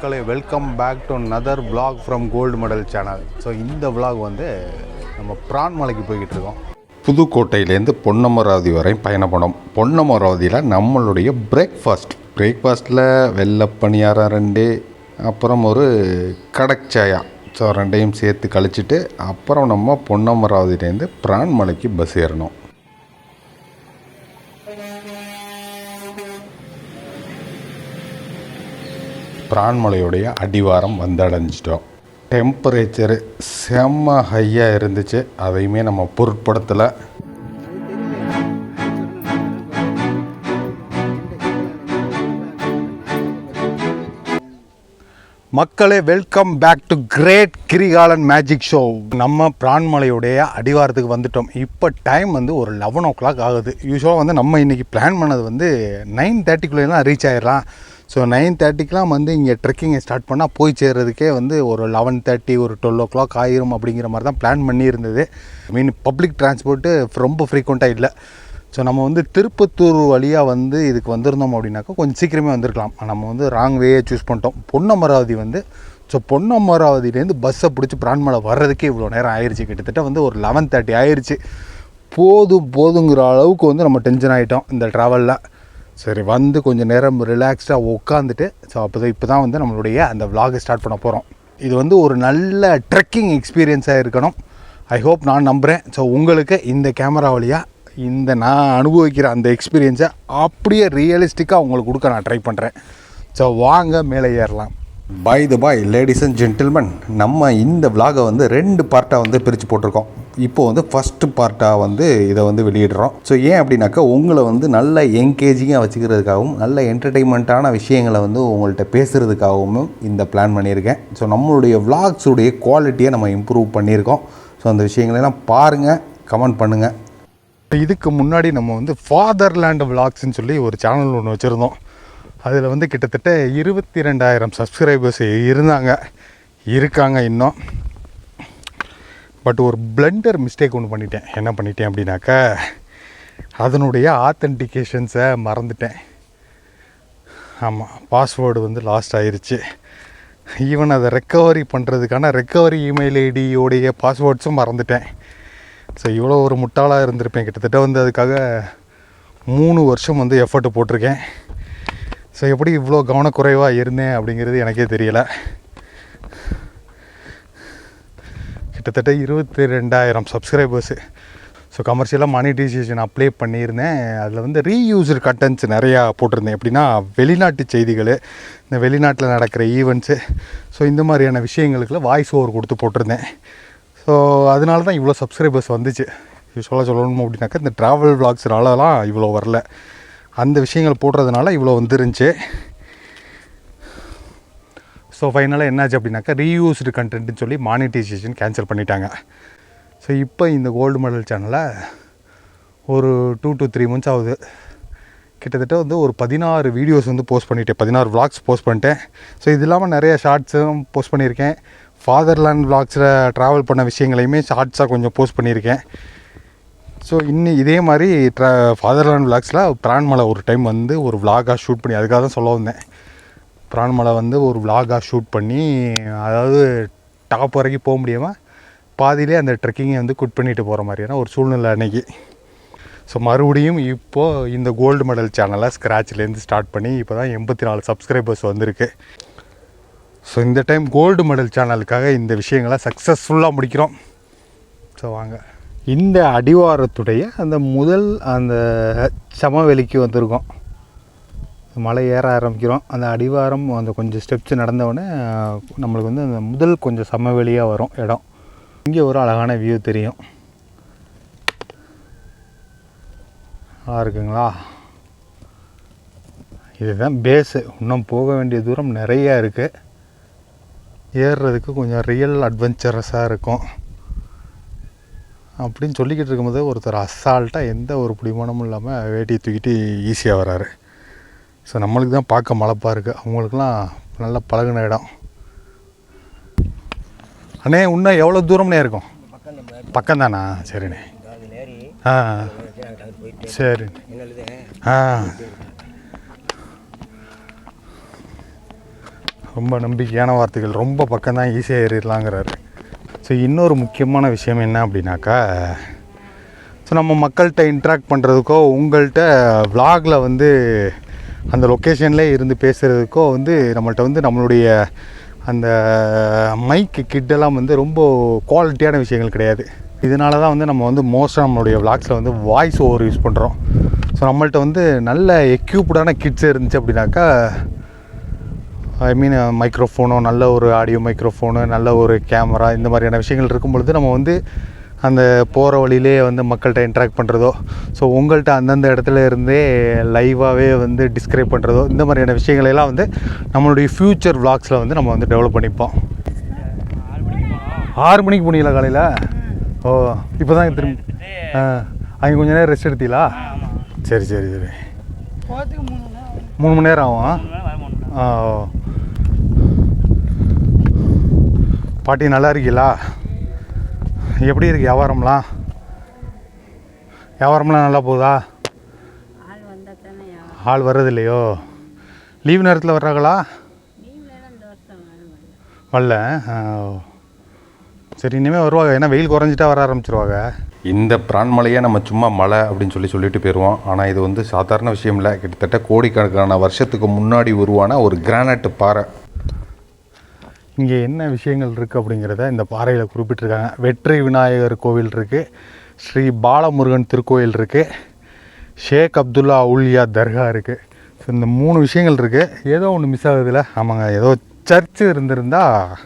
மக்களை welcome back to another vlog from Gold Medal channel so இந்த vlog வந்து நம்ம பிரான் மலைக்கு போய்கிட்டு இருக்கோம். புதுக்கோட்டையிலேருந்து பொன்னமராவதி வரை பயணப்படும் பொன்னமராவதியில் நம்மளுடைய பிரேக்ஃபாஸ்ட் பிரேக்ஃபாஸ்ட்டில் வெள்ளை பணியாரம் ரெண்டு அப்புறம் ஒரு கடற்சாயா. ஸோ ரெண்டையும் சேர்த்து கழிச்சிட்டு அப்புறம் நம்ம பொன்னமராவதியிலேருந்து பிரான் மலைக்கு பஸ் ஏறணும். பிரான்மலையுடைய அடிவாரம் வந்தடைஞ்சிட்டோம். டெம்பரேச்சரு செம்ம ஹையாக இருந்துச்சு. அதையுமே நம்ம பொருட்படுத்தலை. மக்களே welcome back to Great Kirikalan Magic Show நம்ம பிரான்மலையுடைய அடிவாரத்துக்கு வந்துட்டோம். இப்போ டைம் வந்து ஒரு லெவன் ஓ கிளாக் ஆகுது யூஸ்வலாக வந்து நம்ம இன்றைக்கி பிளான் பண்ணது வந்து நைன் தேர்ட்டிக்குள்ளேலாம் ரீச் ஆயிடலாம். ஸோ நைன் தேர்ட்டிக்கெலாம் வந்து இங்கே ட்ரெக்கிங்கை ஸ்டார்ட் பண்ணால் போய் சேர்றதுக்கே வந்து ஒரு லெவன் தேர்ட்டி ஒரு டுவெல் ஓ கிளாக் ஆயிரும் அப்படிங்கிற மாதிரி தான் பிளான் பண்ணியிருந்தது மீன் பப்ளிக் டிரான்ஸ்போர்ட்டு ரொம்ப ஃப்ரீக்வெண்ட்டாக இல்லை. ஸோ நம்ம வந்து திருப்பத்தூர் வழியாக வந்து இதுக்கு வந்திருந்தோம் அப்படின்னாக்கா கொஞ்சம் சீக்கிரமே வந்திருக்கலாம். நம்ம வந்து ராங் வேயே சூஸ் பண்ணிட்டோம். பொன்னமராவதி வந்து ஸோ பொன்னமராவதியிலேருந்து பஸ்ஸை பிடிச்சி பிரான்மலை வர்றதுக்கே இவ்வளோ நேரம் ஆயிடுச்சு கிட்டத்தட்ட வந்து ஒரு லெவன் தேர்ட்டி ஆயிடுச்சு போதும் போதுங்கிற அளவுக்கு வந்து நம்ம டென்ஷன் ஆகிட்டோம் இந்த ட்ராவலில் சரி வந்து கொஞ்சம் நேரம் ரிலாக்ஸ்டாக உட்காந்துட்டு ஸோ அப்போ தான் இப்போ தான் வந்து நம்மளுடைய அந்த விலாகை ஸ்டார்ட் பண்ண போகிறோம் இது வந்து ஒரு நல்ல ட்ரெக்கிங் எக்ஸ்பீரியன்ஸாக இருக்கணும். ஐ ஹோப் நான் நம்புகிறேன் ஸோ உங்களுக்கு இந்த கேமரா வழியாக இந்த நான் அனுபவிக்கிற அந்த எக்ஸ்பீரியன்ஸை அப்படியே ரியலிஸ்டிக்காக உங்களுக்கு கொடுக்க நான் ட்ரை பண்ணுறேன் ஸோ வாங்க மேலே ஏறலாம். By the way ladies and gentlemen நம்ம இந்த விலாகை வந்து ரெண்டு பார்ட்டாக வந்து பிரித்து போட்டிருக்கோம். இப்போ வந்து ஃபஸ்ட்டு பார்ட்டாக வந்து இதை வந்து வெளியிடுறோம். ஸோ ஏன் அப்படின்னாக்கா உங்களை வந்து நல்ல என்கேஜிங்காக வச்சுக்கிறதுக்காகவும் நல்ல என்டர்டெயின்மெண்ட்டான விஷயங்களை வந்து உங்கள்கிட்ட பேசுகிறதுக்காகவும் இந்த பிளான் பண்ணியிருக்கேன். ஸோ நம்மளுடைய விலாக்ஸுடைய குவாலிட்டியை நம்ம இம்ப்ரூவ் பண்ணியிருக்கோம். ஸோ அந்த விஷயங்களெல்லாம் பாருங்கள் கமெண்ட் பண்ணுங்கள் இதுக்கு முன்னாடி நம்ம வந்து ஃபாதர்லேண்ட் விலாக்ஸ்ன்னு சொல்லி ஒரு சேனல் ஒன்று வச்சுருந்தோம். அதில் வந்து கிட்டத்தட்ட இருபத்தி ரெண்டாயிரம் சப்ஸ்கிரைபர்ஸ் இருந்தாங்க. இருக்காங்க இன்னும். பட் ஒரு பிளண்டர் மிஸ்டேக் ஒன்று பண்ணிட்டேன். என்ன பண்ணிட்டேன் அப்படின்னாக்கா அதனுடைய ஆத்தன்டிகேஷன்ஸை மறந்துட்டேன். ஆமாம் பாஸ்வேர்டு வந்து லாஸ்ட் ஆயிடுச்சு ஈவன் அதை ரெக்கவரி பண்ணுறதுக்கான ரெக்கவரி இமெயில் ஐடியோடைய பாஸ்வேர்ட்ஸும் மறந்துட்டேன். ஸோ இவ்வளோ ஒரு முட்டாளாக இருந்திருப்பேன். கிட்டத்தட்ட வந்து அதுக்காக மூணு வருஷம் வந்து எஃபர்ட் போட்டிருக்கேன். ஸோ எப்படி இவ்வளோ கவனக்குறைவாக இருந்தேன் அப்படிங்கிறது எனக்கே தெரியலை. கிட்டத்தட்ட இருபத்தி ரெண்டாயிரம் சப்ஸ்கிரைபர்ஸு ஸோ கமர்ஷியலாக மானிட்டைசேஷன் அப்ளை பண்ணியிருந்தேன். அதில் வந்து ரீயூஸ்டு கண்டென்ட்ஸ் நிறையா போட்டிருந்தேன். எப்படின்னா வெளிநாட்டு செய்திகள் இந்த வெளிநாட்டில் நடக்கிற ஈவெண்ட்ஸு ஸோ இந்த மாதிரியான விஷயங்களுக்குலாம் வாய்ஸ் ஓவர் கொடுத்து போட்டிருந்தேன். ஸோ அதனால தான் இவ்வளோ சப்ஸ்கிரைபர்ஸ் வந்துச்சு. யூஸ்வலாக சொல்லணும் அப்படின்னாக்கா இந்த ட்ராவல் விளாக்ஸ்னாலலாம் இவ்வளோ வரல. அந்த விஷயங்கள் போடுறதுனால இவ்வளோ வந்துருந்துச்சு. ஸோ ஃபைனலாக என்னாச்சு அப்படின்னாக்கா ரீயூஸ்டு கண்டென்ட்னு சொல்லி மானிட்டைசேஷன் கேன்சல் பண்ணிட்டாங்க. ஸோ இப்போ இந்த கோல்டு மெடல் சேனலை ஒரு டூ டு த்ரீ மந்த்ஸ் ஆகுது. கிட்டத்தட்ட வந்து ஒரு பதினாறு வீடியோஸ் வந்து போஸ்ட் பண்ணிட்டேன். பதினாறு vlogs போஸ்ட் பண்ணிட்டேன். ஸோ இது இல்லாமல் நிறைய ஷார்ட்ஸும் போஸ்ட் பண்ணியிருக்கேன். ஃபாதர்லேண்ட் vlogsல ட்ராவல் பண்ண விஷயங்களையுமே ஷார்ட்ஸாக கொஞ்சம் போஸ்ட் பண்ணியிருக்கேன். ஸோ இன்னும் இதே மாதிரி ட்ரா ஃபாதர்லேண்ட் விளாக்ஸில் பிரான்மலை ஒரு டைம் வந்து ஒரு விளாகாக ஷூட் பண்ணி அதுக்காக தான் சொல்ல வந்தேன். பிரான்மலை வந்து ஒரு விளாகாக ஷூட் பண்ணி அதாவது டாப் வரைக்கும் போக முடியாமல் பாதியிலே அந்த ட்ரெக்கிங்கை வந்து குட் பண்ணிட்டு போகிற மாதிரியான ஒரு சூழ்நிலை அன்னைக்கு. ஸோ மறுபடியும் இப்போது இந்த கோல்டு மெடல் சேனலை ஸ்க்ராட்ச்லேருந்து ஸ்டார்ட் பண்ணி இப்போ தான் எண்பத்தி நாலு சப்ஸ்கிரைபர்ஸ் வந்திருக்கு. ஸோ இந்த டைம் கோல்டு மெடல் சேனலுக்காக இந்த விஷயங்களை சக்ஸஸ்ஃபுல்லாக முடிக்கிறோம். ஸோ வாங்க. இந்த அடிவாரத்துடைய அந்த முதல் அந்த சமவெளிக்கு வந்திருக்கோம். மலை ஏற ஆரம்பிக்கிறோம். அந்த அடிவாரம் அந்த கொஞ்சம் ஸ்டெப்ஸ் நடந்தவுடனே நம்மளுக்கு வந்து அந்த முதல் கொஞ்சம் சமவெளியாக வரும் இடம். இங்கே ஒரு அழகான வியூ தெரியும். நல்லா இருக்குங்களா? இதுதான் பேஸு இன்னும் போக வேண்டிய தூரம் நிறையா இருக்குது ஏறுறதுக்கு கொஞ்சம் ரியல் அட்வென்ச்சரஸாக இருக்கும். அப்படின்னு சொல்லிக்கிட்டு இருக்கும்போது ஒருத்தர் அசால்ட்டாக எந்த ஒரு பிடிமானமும் இல்லாமல் வேட்டியை தூக்கிட்டு ஈஸியாக வராரு. ஸோ நம்மளுக்கு தான் பார்க்க மலப்பாக இருக்குது அவங்களுக்குலாம் நல்லா பழகுன இடம். அண்ணே இன்னும் எவ்வளோ தூரம்னே இருக்கும்? பக்கம் தானா சரிண்ணே. ஆ. சரி ஆ. ரொம்ப நம்பிக்கையான வார்த்தைகள். ரொம்ப பக்கம்தான் ஈஸியாக ஏறிடலாங்கிறாரு. ஸோ இன்னொரு முக்கியமான விஷயம் என்ன அப்படின்னாக்கா ஸோ நம்ம மக்கள்கிட்ட இன்ட்ராக்ட் பண்ணுறதுக்கோ உங்கள்கிட்ட விலாகில் வந்து அந்த லொக்கேஷன்லேயே இருந்து பேசுகிறதுக்கோ வந்து நம்மள்கிட்ட வந்து நம்மளுடைய அந்த மைக்கு கிட்டெல்லாம் வந்து ரொம்ப குவாலிட்டியான விஷயங்கள் கிடையாது. இதனால தான் வந்து நம்ம வந்து மோஸ்ட்டாக நம்மளுடைய விளாக்ஸில் வந்து வாய்ஸ் ஓவர் யூஸ் பண்ணுறோம் ஸோ நம்மள்கிட்ட வந்து நல்ல எக்யூப்டான கிட்ஸ் இருந்துச்சு அப்படின்னாக்கா ஐ மீன் மைக்ரோஃபோனோ நல்ல ஒரு ஆடியோ மைக்ரோஃபோனு நல்ல ஒரு கேமரா இந்த மாதிரியான விஷயங்கள் இருக்கும் பொழுது நம்ம வந்து அந்த போகிற வழியிலே வந்து மக்கள்கிட்ட இன்ட்ராக்ட் பண்ணுறதோ ஸோ உங்கள்கிட்ட அந்தந்த இடத்துல இருந்தே லைவாகவே வந்து டிஸ்கிரைப் பண்ணுறதோ இந்த மாதிரியான விஷயங்களை எல்லாம் வந்து நம்மளுடைய ஃப்யூச்சர் vlogsல வந்து நம்ம வந்து டெவலப் பண்ணிப்போம். ஆறு மணிக்கு போனீங்களா காலையில்? ஓ இப்போ தான் திரும்பி ஆ அங்கே கொஞ்ச நேரம் ரெஸ்ட் எடுத்தீங்களா? சரி சரி சரி. மூணு மணி நேரம் ஆகும். மூணு மணி நேரம் ஆகும் மூணு மணி நேரம் மூணு மணி நேரம். ஆ ஓ. பாட்டி நல்லா இருக்கீங்களா எப்படி இருக்கு வியாபாரம்லாம்? வியாபாரம்லாம் நல்லா போகுதா? ஆள் வர்றது இல்லையோ லீவ் நேரத்தில் வர்றாங்களா? வரல. சரி இனிமேல் வருவாங்க. ஏன்னா வெயில் குறைஞ்சிட்டா வர ஆரம்பிச்சிருவாங்க. இந்த பிரான்மலையை நம்ம சும்மா மலை அப்படின்னு சொல்லி சொல்லிட்டு போயிடுவோம் ஆனால் இது வந்து சாதாரண விஷயம் இல்லை. கிட்டத்தட்ட கோடிக்கணக்கான வருஷத்துக்கு முன்னாடி உருவான ஒரு கிரானைட் பாறை. இங்கே என்ன விஷயங்கள் இருக்குது அப்படிங்கிறத இந்த பாறையில் குறிப்பிட்டிருக்காங்க. வெற்றி விநாயகர் கோவில் இருக்குது ஸ்ரீ பாலமுருகன் திருக்கோயில் இருக்குது ஷேக் அப்துல்லா உல்யா தர்கா இருக்குது ஸோ இந்த மூணு விஷயங்கள் இருக்குது ஏதோ ஒன்று மிஸ் ஆகுதுல. ஆமாங்க. ஏதோ சர்ச்சு இருந்திருந்தால்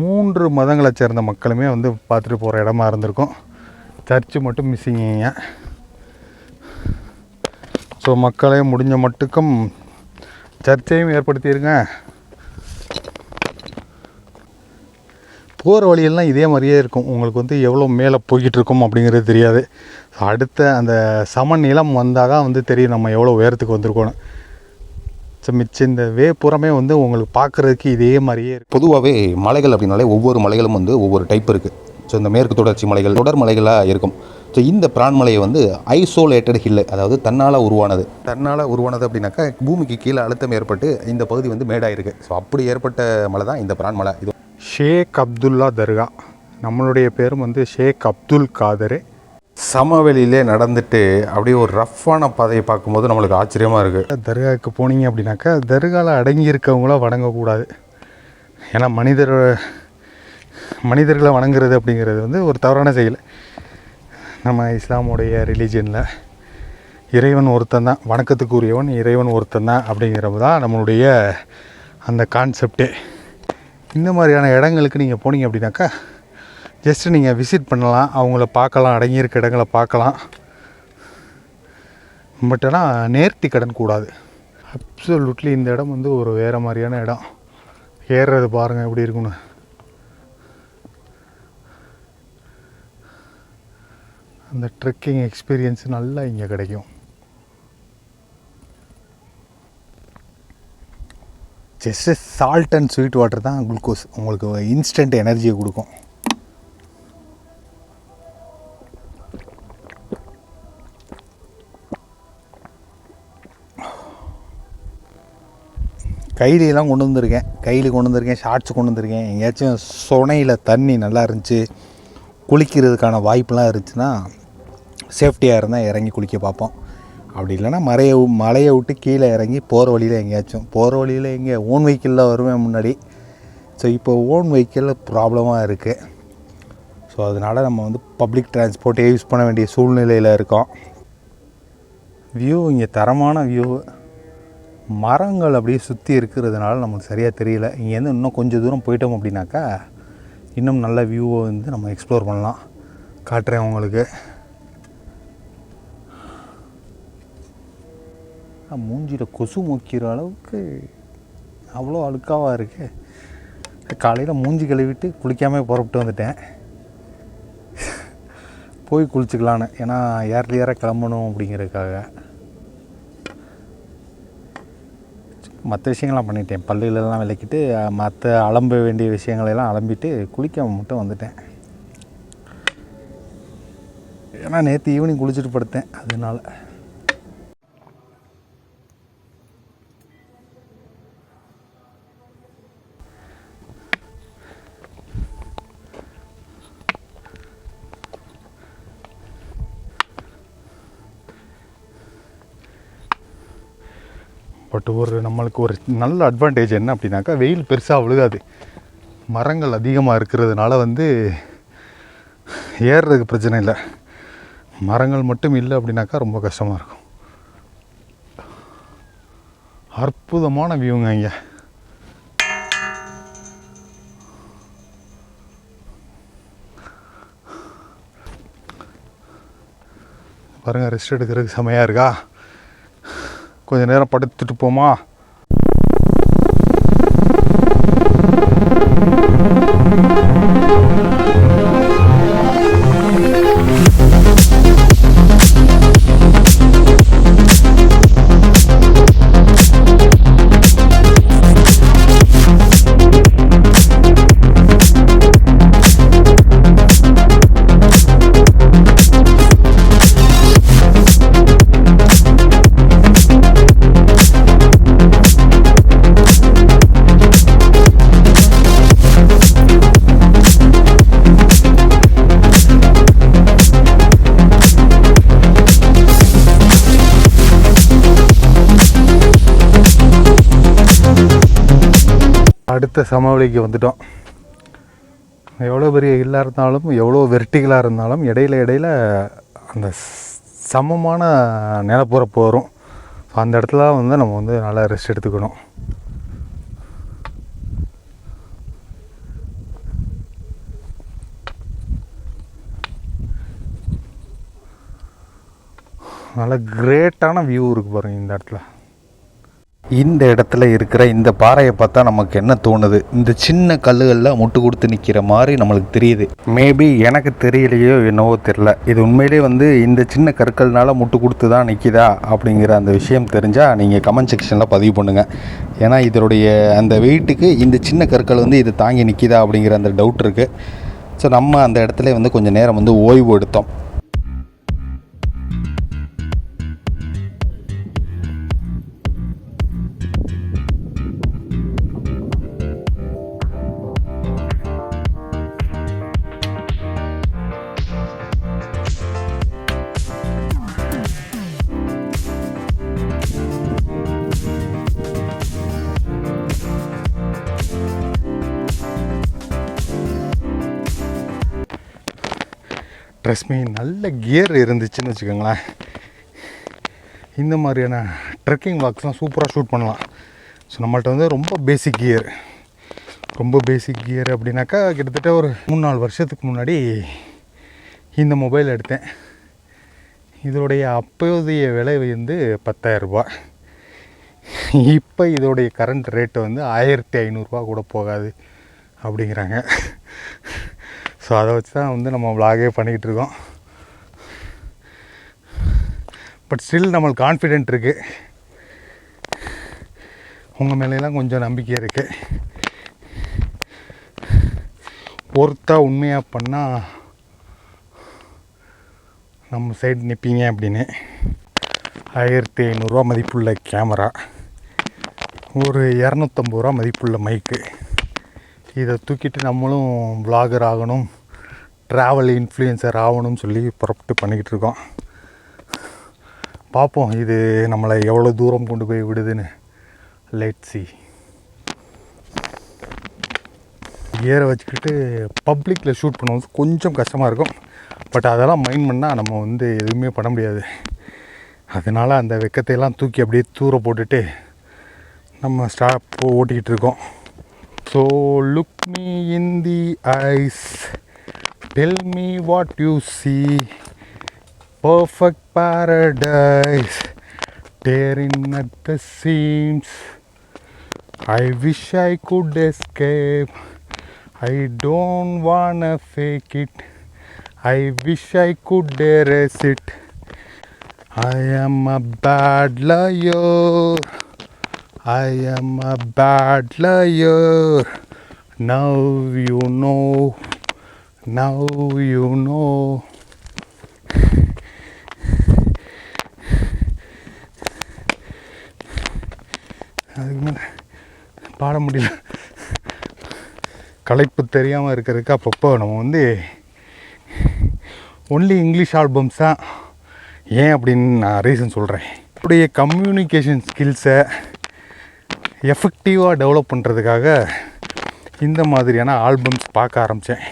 மூன்று மதங்களை சேர்ந்த மக்களுமே வந்து பார்த்துட்டு போகிற இடமா இருந்திருக்கும். சர்ச்சு மட்டும் மிஸ்ஸிங்க ஸோ மக்களே முடிஞ்ச மட்டுக்கும் சர்ச்சையும் ஏற்படுத்தியிருங்க போகிற வழியெல்லாம் இதே மாதிரியே இருக்கும். உங்களுக்கு வந்து எவ்வளோ மேலே போய்கிட்டு இருக்கோம் அப்படிங்கிறது தெரியாது. அடுத்த அந்த சமநிலம் வந்தால் தான் வந்து தெரியும் நம்ம எவ்வளோ உயரத்துக்கு வந்திருக்கோன்னு ஸோ மிச்சம் இந்த வே புறமே வந்து உங்களுக்கு பார்க்குறதுக்கு இதே மாதிரியே பொதுவாகவே மலைகள் அப்படின்னாலே ஒவ்வொரு மலைகளும் வந்து ஒவ்வொரு டைப் இருக்குது ஸோ இந்த மேற்கு தொடர்ச்சி மலைகள் தொடர் மலைகளாக இருக்கும். ஸோ இந்த பிரான்மலையை வந்து ஐசோலேட்டட் ஹில் அதாவது தன்னால் உருவானது. தன்னால் உருவானது அப்படின்னாக்கா பூமிக்கு கீழே அழுத்தம் ஏற்பட்டு இந்த பகுதி வந்து மேடாயிருக்கு. ஸோ அப்படி ஏற்பட்ட மலை தான் இந்த பிரான்மலை இது ஷேக் அப்துல்லா தர்கா. நம்மளுடைய பேரும் வந்து ஷேக் அப்துல் காதர். சமவெளியிலே நடந்துட்டு அப்படியே ஒரு ரஃப்பான பாதையை பார்க்கும்போது நம்மளுக்கு ஆச்சரியமாக இருக்குது தர்காவுக்கு போனீங்க அப்படின்னாக்கா தர்காவில் அடங்கி இருக்கவங்கள வணங்கக்கூடாது. ஏன்னா மனிதர் மனிதர்களை வணங்குறது அப்படிங்கிறது வந்து ஒரு தவறான செயல். நம்ம இஸ்லாமுடைய ரிலீஜனில் இறைவன் ஒருத்தன் தான் வணக்கத்துக்குரியவன் இறைவன் ஒருத்தன் தான் அப்படிங்கிறது தான் நம்மளுடைய அந்த கான்செப்டே. இந்த மாதிரியான இடங்களுக்கு நீங்கள் போனீங்க அப்படின்னாக்கா ஜஸ்ட்டு நீங்கள் விசிட் பண்ணலாம் அவங்கள பார்க்கலாம் அடங்கியிருக்க இடங்களை பார்க்கலாம். பட் ஆனால் நேர்த்தி கடன் கூடாது. அப்சல்யூட்லி இந்த இடம் வந்து ஒரு வேறு மாதிரியான இடம். ஏறுறது பாருங்கள் எப்படி இருக்குன்னு அந்த ட்ரெக்கிங் எக்ஸ்பீரியன்ஸ் நல்லா இங்கே கிடைக்கும். Just salt and sweet water தான் குளுக்கோஸ் உங்களுக்கு இன்ஸ்டன்ட் எனர்ஜியை கொடுக்கும். கைலியெல்லாம் கொண்டு வந்திருக்கேன். கையில் கொண்டு வந்திருக்கேன் ஷார்ட்ஸ் கொண்டு வந்திருக்கேன். எங்கேயாச்சும் சுனையில் தண்ணி நல்லா இருந்துச்சு குளிக்கிறதுக்கான வாய்ப்பெலாம் இருந்துச்சுன்னா சேஃப்டியாக இருந்தால் இறங்கி குளிக்க பார்ப்போம். அப்படி இல்லைன்னா மலையை மலையை விட்டு கீழே இறங்கி போகிற வழியில் எங்கேயாச்சும் போகிற வழியில் எங்கே ஓன் வெஹிக்கிளில் வருவேன் முன்னாடி. ஸோ இப்போ ஓன் வெஹிக்கிளில் ப்ராப்ளமாக இருக்குது ஸோ அதனால் நம்ம வந்து பப்ளிக் டிரான்ஸ்போர்ட்டே யூஸ் பண்ண வேண்டிய சூழ்நிலையில் இருக்கோம். வியூ இங்கே தரமான வியூ மரங்கள் அப்படியே சுற்றி இருக்கிறதுனால நமக்கு சரியாக தெரியல. இங்கேருந்து இன்னும் கொஞ்சம் தூரம் போயிட்டோம் அப்படின்னாக்கா இன்னும் நல்ல வியூவை வந்து நம்ம எக்ஸ்ப்ளோர் பண்ணலாம். காட்டுறேன் உங்களுக்கு. மூஞ்சியில் கொசு மொக்கிற அளவுக்கு அவ்வளோ அழுக்காவாக இருக்கு. காலையில் மூஞ்சி கழுவிட்டு குளிக்காமல் புறப்பட்டு வந்துட்டேன். போய் குளிச்சுக்கலான்னு. ஏன்னா ஏர்லியராக கிளம்பணும் அப்படிங்கிறதுக்காக. மற்ற விஷயங்கள்லாம் பண்ணிட்டேன். பல்லுகளெல்லாம் விளக்கிட்டு மற்ற அலம்ப வேண்டிய விஷயங்களெல்லாம் அலம்பிட்டு குளிக்க மட்டும் வந்துட்டேன். ஏன்னா நேற்று ஈவினிங் குளிச்சுட்டு படுத்தேன். அதனால பட் ஒரு நம்மளுக்கு ஒரு நல்ல அட்வான்டேஜ் என்ன அப்படின்னாக்கா வெயில் பெருசாக விழுகாது மரங்கள் அதிகமாக இருக்கிறதுனால வந்து ஏறுறதுக்கு பிரச்சனை இல்லை. மரங்கள் மட்டும் இல்லை அப்படின்னாக்கா ரொம்ப கஷ்டமாக இருக்கும். அற்புதமான வியூங்க இங்கே. பாருங்கள் ரெஸ்ட் எடுக்கிறதுக்கு செமையாக இருக்கா? கொஞ்ச நேரம் படுத்துட்டு போமா. அடுத்த சமவெளிக்கு வந்துட்டோம். எவ்வளோ பெரிய ஹில்லாக இருந்தாலும் எவ்வளோ வெர்டிகலாக இருந்தாலும் இடையில இடையில அந்த சமமான நிலப்பரப்பு வரும். ஸோ அந்த இடத்துல வந்து நம்ம வந்து நல்லா ரெஸ்ட் எடுத்துக்கணும். நல்ல கிரேட்டான வியூ இருக்குது பாருங்க இந்த இடத்துல. இந்த இடத்துல இருக்கிற இந்த பாறையை பார்த்தா நமக்கு என்ன தோணுது? இந்த சின்ன கல்லுகளில் முட்டு கொடுத்து நிற்கிற மாதிரி நம்மளுக்கு தெரியுது. மேபி எனக்கு தெரியலையோ என்னவோ தெரில இது உண்மையிலே வந்து இந்த சின்ன கற்கள்னால முட்டு கொடுத்து தான் நிற்கிதா அப்படிங்கிற அந்த விஷயம் தெரிஞ்சால் நீங்கள் கமெண்ட் செக்ஷனில் பதிவு பண்ணுங்கள் ஏன்னா இதனுடைய அந்த வெயிட்டுக்கு இந்த சின்ன கற்கள் வந்து இது தாங்கி நிற்கிதா அப்படிங்கிற அந்த டவுட் இருக்குது ஸோ நம்ம அந்த இடத்துல வந்து கொஞ்சம் நேரம் வந்து ஓய்வு எடுத்தோம். ட்ரெஸ் நல்ல கியர் இருந்துச்சுன்னு வச்சுக்கோங்களேன். இந்த மாதிரியான ட்ரெக்கிங் வாக்ஸ்லாம் சூப்பராக ஷூட் பண்ணலாம். ஸோ நம்மள்ட்ட வந்து ரொம்ப பேசிக் கியர் ரொம்ப பேசிக் கியர் அப்படின்னாக்கா கிட்டத்தட்ட ஒரு மூணு நாலு வருஷத்துக்கு முன்னாடி இந்த மொபைல் எடுத்தேன். இதோடைய அப்போதைய விலை வந்து பத்தாயிரரூபா இப்போ இதோடைய கரண்ட் ரேட்டு வந்து ஆயிரத்தி ஐநூறுரூவா கூட போகாது அப்படிங்கிறாங்க. ஸோ அதை வச்சு தான் வந்து நம்ம விலாகே பண்ணிக்கிட்டு இருக்கோம். பட் ஸ்டில் நம்மளுக்கு கான்ஃபிடென்ட் இருக்குது உங்கள் மேலெல்லாம் கொஞ்சம் நம்பிக்கை இருக்குது ஒருத்தா உண்மையாக பண்ணால் நம்ம சைடு நிற்பீங்க அப்படின்னு. ஆயிரத்தி ஐநூறுரூவா மதிப்புள்ள கேமரா ஒரு இரநூத்தம்பது ரூபா மதிப்புள்ள மைக்கு இதை தூக்கிட்டு நம்மளும் vlogger ஆகணும். ட்ராவல் இன்ஃப்ளூயன்சர் ஆகணும்னு சொல்லி புறப்பட்டு பண்ணிக்கிட்டு இருக்கோம். பார்ப்போம் இது நம்மளை எவ்வளோ தூரம் கொண்டு போய் விடுதுன்னு. லெட் சி கியரை வச்சுக்கிட்டு பப்ளிக்கில் ஷூட் பண்ணுவது கொஞ்சம் கஷ்டமாக இருக்கும். பட் அதெல்லாம் மைண்ட் பண்ணால் நம்ம வந்து எதுவுமே பண்ண முடியாது. அதனால் அந்த வெக்கத்தையெல்லாம் தூக்கி அப்படியே தூர போட்டுட்டு நம்ம ஸ்டாப் ஓட்டிக்கிட்டு இருக்கோம். So look me in the eyes Tell me what you see. Perfect paradise, tearing at the seams. I wish I could escape. I don't wanna fake it. I wish I could erase it. I am a bad liar. I am a bad liar. Now you know. Now you know. அதுக்கு மேலே பாட முடியல. களைப்பு தெரியாமல் இருக்கிறதுக்கு அப்பப்போ நம்ம வந்து ஒன்லி இங்கிலீஷ் ஆல்பம்ஸ் தான். ஏன் அப்படின்னு நான் ரீசன் சொல்கிறேன் என்னுடைய கம்யூனிகேஷன் ஸ்கில்ஸை எஃபெக்டிவாக டெவலப் பண்ணுறதுக்காக இந்த மாதிரியான ஆல்பம்ஸ் பார்க்க ஆரம்பித்தேன்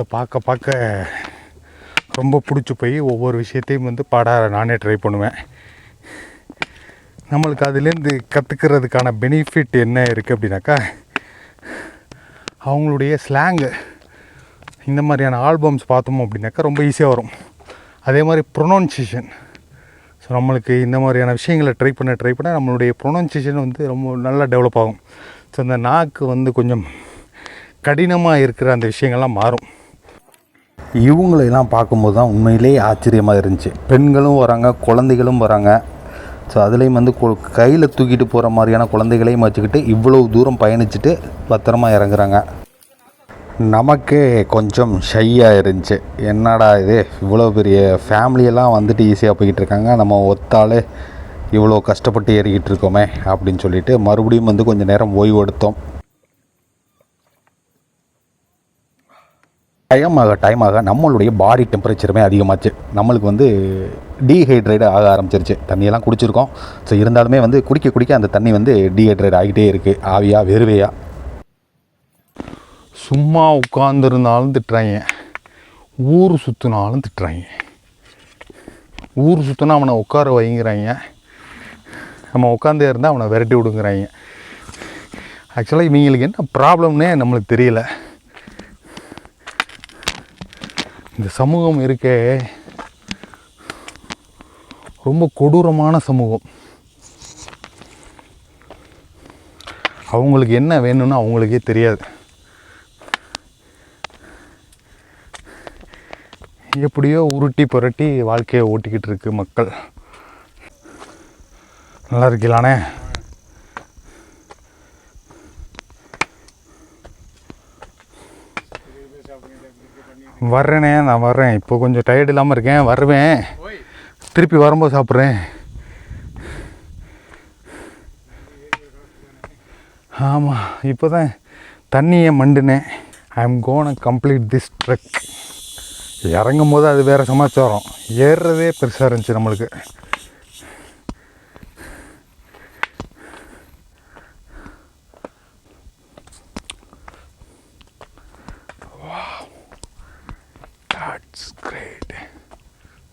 ஸோ பார்க்க பார்க்க ரொம்ப பிடிச்சி போய் ஒவ்வொரு விஷயத்தையும் வந்து பாட நானே ட்ரை பண்ணுவேன். நம்மளுக்கு அதுலேருந்து கற்றுக்கிறதுக்கான பெனிஃபிட் என்ன இருக்குது அப்படின்னாக்கா அவங்களுடைய ஸ்லாங்கு இந்த மாதிரியான ஆல்பம்ஸ் பார்த்தோம் அப்படின்னாக்கா ரொம்ப ஈஸியாக வரும். அதே மாதிரி ப்ரொனவுன்சியேஷன் ஸோ நம்மளுக்கு இந்த மாதிரியான விஷயங்களை ட்ரை பண்ண ட்ரை பண்ண நம்மளுடைய ப்ரொனவுன்சியேஷன் வந்து ரொம்ப நல்லா டெவலப் ஆகும். ஸோ அந்த நாக்கு வந்து கொஞ்சம் கடினமாக இருக்கிற அந்த விஷயங்கள்லாம் மாறும். இவங்களையெல்லாம் பார்க்கும்போது தான் உண்மையிலேயே ஆச்சரியமாக இருந்துச்சு. பெண்களும் வராங்க குழந்தைகளும் வராங்க. ஸோ அதுலேயும் வந்து கையில் தூக்கிட்டு போகிற மாதிரியான குழந்தைகளையும் வச்சுக்கிட்டு இவ்வளோ தூரம் பயணிச்சுட்டு பத்திரமா இறங்குறாங்க. நமக்கே கொஞ்சம் ஷையாக இருந்துச்சு. என்னடா இது? இவ்வளோ பெரிய ஃபேமிலியெல்லாம் வந்துட்டு ஈஸியாக போய்கிட்டு இருக்காங்க. நம்ம ஒத்தாலே இவ்வளோ கஷ்டப்பட்டு ஏறிக்கிட்டு இருக்கோமே அப்படின்னு சொல்லிட்டு மறுபடியும் வந்து கொஞ்சம் நேரம் ஓய்வு எடுத்தோம் டைம் ஆக டைம் ஆக நம்மளுடைய பாடி டெம்பரேச்சருமே அதிகமாச்சு. நம்மளுக்கு வந்து டீஹைட்ரேட் ஆக ஆரம்பிச்சிருச்சு. தண்ணியெல்லாம் குடிச்சிருக்கோம். ஸோ இருந்தாலுமே வந்து குடிக்க குடிக்க அந்த தண்ணி வந்து டீஹைட்ரேட் ஆகிட்டே இருக்குது ஆவியாக வெறுவையாக சும்மா உட்காந்துருந்தாலும் திட்டுறாங்க. ஊர் சுற்றினாலும் திட்டுறாங்க. ஊர் சுற்றினா அவனை உட்கார வைங்கிறாங்க. நம்ம உட்காந்தே இருந்தால் அவனை விரட்டி விடுங்கிறாங்க. ஆக்சுவலாக இவங்களுக்கு என்ன ப்ராப்ளம்னே நம்மளுக்கு தெரியல. இந்த சமூகம் இருக்கே ரொம்ப கொடூரமான சமூகம். அவங்களுக்கு என்ன வேணும்னு அவங்களுக்கே தெரியாது. எப்படியோ உருட்டி புரட்டி வாழ்க்கையை ஓட்டிக்கிட்டு இருக்கு மக்கள். நல்லா இருக்கீங்களாண்ணே? வர்றேனே நான் வர்றேன். இப்போ கொஞ்சம் டயர்ட் இல்லாமல் இருக்கேன். வருவேன். திருப்பி வரும்போது சாப்பிட்றேன். ஆமாம் இப்போ தான் தண்ணியை மண்டுனேன். I am gonna complete this trek இறங்கும் போது அது வேறு சமாச்சாரம். ஏறுறதே பெருசாக இருந்துச்சு நம்மளுக்கு.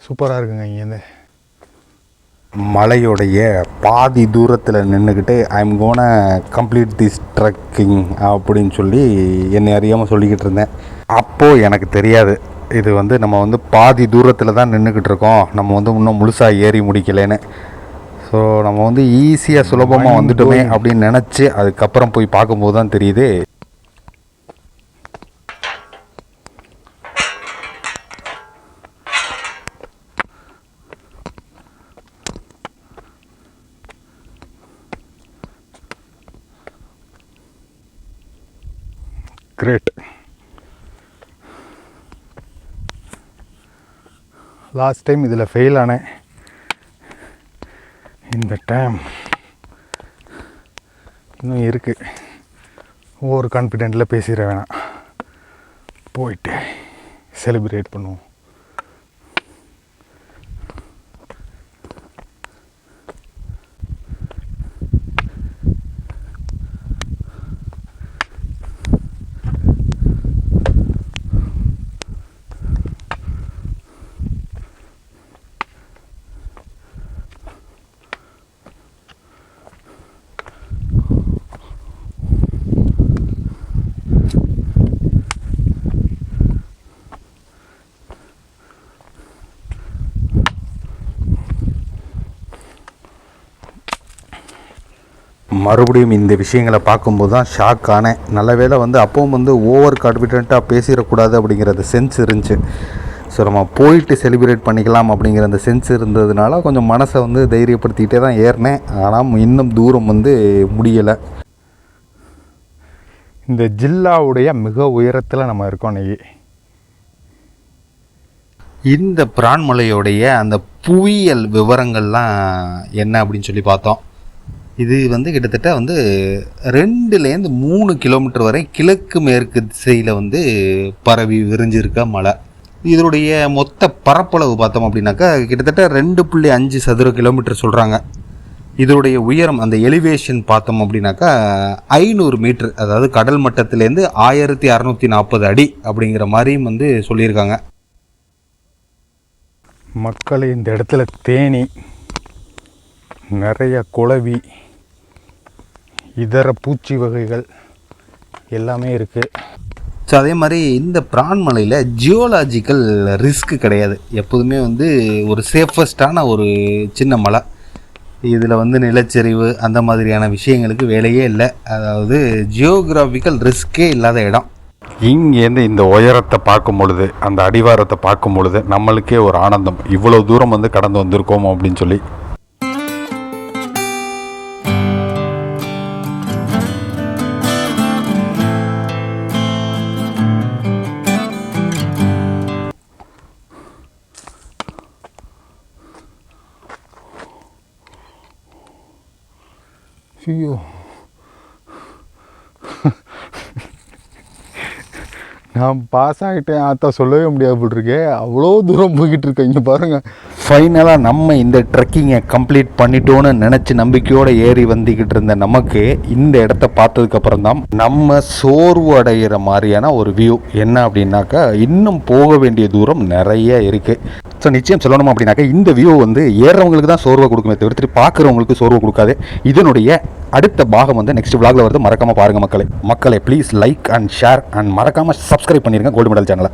சூப்பராக இருக்குங்க இங்கேருந்து மலையோடைய பாதி தூரத்தில் நின்றுக்கிட்டு I am gonna complete this trekking அப்படின்னு சொல்லி என்னை அறியாமல் சொல்லிக்கிட்டு இருந்தேன். அப்போது எனக்கு தெரியாது. இது வந்து நம்ம வந்து பாதி தூரத்தில் தான் நின்றுக்கிட்டு இருக்கோம். நம்ம வந்து இன்னும் முழுசாக ஏறி முடிக்கலைன்னு. ஸோ நம்ம வந்து ஈஸியாக சுலபமாக வந்துட்டோமே அப்படின்னு நினச்சி அதுக்கப்புறம் போய் பார்க்கும்போது தான் தெரியுது கிரேட் லாஸ்ட் டைம் இதில் ஃபெயில் ஆனேன். இந்த டைம் இன்னும் இருக்குது ஓவர் கான்ஃபிடென்ட்டில் பேசிட வேணாம். போயிட்டு செலிப்ரேட் பண்ணுவோம். மறுபடியும் இந்த விஷயங்களை பார்க்கும்போது தான் ஷாக் ஆனேன். நல்ல வேளை வந்து அப்பவும் வந்து ஓவர் கான்ஃபிடென்ட்டாக பேசிடக்கூடாது அப்படிங்கிறது சென்ஸ் இருந்துச்சு. ஸோ நம்ம போயிட்டு செலிப்ரேட் பண்ணிக்கலாம் அப்படிங்கிற அந்த சென்ஸ் இருந்ததுனால கொஞ்சம் மனசை வந்து தைரியப்படுத்திக்கிட்டே தான் ஏறினேன். ஆனால் இன்னும் தூரம் வந்து முடியலை. இந்த ஜில்லாவுடைய மிக உயரத்தில் நம்ம இருக்கோம் இன்னைக்கு இந்த பிரான்மலையோடைய அந்த புவியியல் விவரங்கள்லாம் என்ன அப்படின்னு சொல்லி பார்த்தோம். இது வந்து கிட்டத்தட்ட வந்து ரெண்டுலேருந்து மூணு கிலோமீட்டர் வரை கிழக்கு மேற்கு திசையில் வந்து பரவி விரிஞ்சிருக்க மலை இதனுடைய மொத்த பரப்பளவு பார்த்தோம் அப்படின்னாக்கா கிட்டத்தட்ட ரெண்டு புள்ளி அஞ்சு சதுர கிலோமீட்டர் சொல்கிறாங்க இதனுடைய உயரம் அந்த எலிவேஷன் பார்த்தோம் அப்படின்னாக்கா ஐநூறு மீட்ரு அதாவது கடல் மட்டத்திலேருந்து ஆயிரத்தி அறநூற்றி நாற்பது அடி அப்படிங்கிற மாதிரியும் வந்து சொல்லியிருக்காங்க. மக்கள் இந்த இடத்துல தேனி நிறைய குளவி இதர பூச்சி வகைகள் எல்லாமே இருக்குது ஸோ அதே மாதிரி இந்த பிரான்மலையில் ஜியோலாஜிக்கல் ரிஸ்க் கிடையாது. எப்போதுமே வந்து ஒரு சேஃபஸ்டான ஒரு சின்ன மலை. இதில் வந்து நிலச்சரிவு அந்த மாதிரியான விஷயங்களுக்கு வேலையே இல்லை. அதாவது ஜியோகிராஃபிக்கல் ரிஸ்க்கே இல்லாத இடம். இங்கேருந்து இந்த உயரத்தை பார்க்கும் பொழுது அந்த அடிவாரத்தை பார்க்கும் பொழுது நம்மளுக்கே ஒரு ஆனந்தம். இவ்வளோ தூரம் வந்து கடந்து வந்திருக்கோமோ அப்படின்னு சொல்லி. ஐயோ. நான் பாஸ் ஆகிட்டேன் ஆத்தா சொல்லவே முடியாது போட்டிருக்கே அவ்வளோ தூரம் போய்கிட்டு இருக்கேன் இங்கே பாருங்கள் ஃபைனலாக நம்ம இந்த ட்ரெக்கிங்கை கம்ப்ளீட் பண்ணிட்டோன்னு நினச்சி நம்பிக்கையோடு ஏறி வந்துக்கிட்டு இருந்த நமக்கு இந்த இடத்த பார்த்ததுக்கப்புறம் தான் நம்ம சோர்வு அடைகிற மாதிரியான ஒரு வியூ என்ன அப்படின்னாக்கா இன்னும் போக வேண்டிய தூரம் நிறைய இருக்குது ஸோ நிச்சயம் சொல்லணும் அப்படின்னாக்கா இந்த வியூ வந்து ஏறுறவங்களுக்கு தான் சோர்வை கொடுக்குமே தவிர்த்து பார்க்குறவங்களுக்கு சோர்வை கொடுக்காது. இதனுடைய அடுத்த பாகம் வந்து நெக்ஸ்ட் விளாகில் வருது. மறக்காமல் பாருங்கள் மக்களை. மக்களை please like and share and மறக்காமல் சப்ஸ்கிரைப் பண்ணிடுங்க கோல்டு மெடல் சேனலை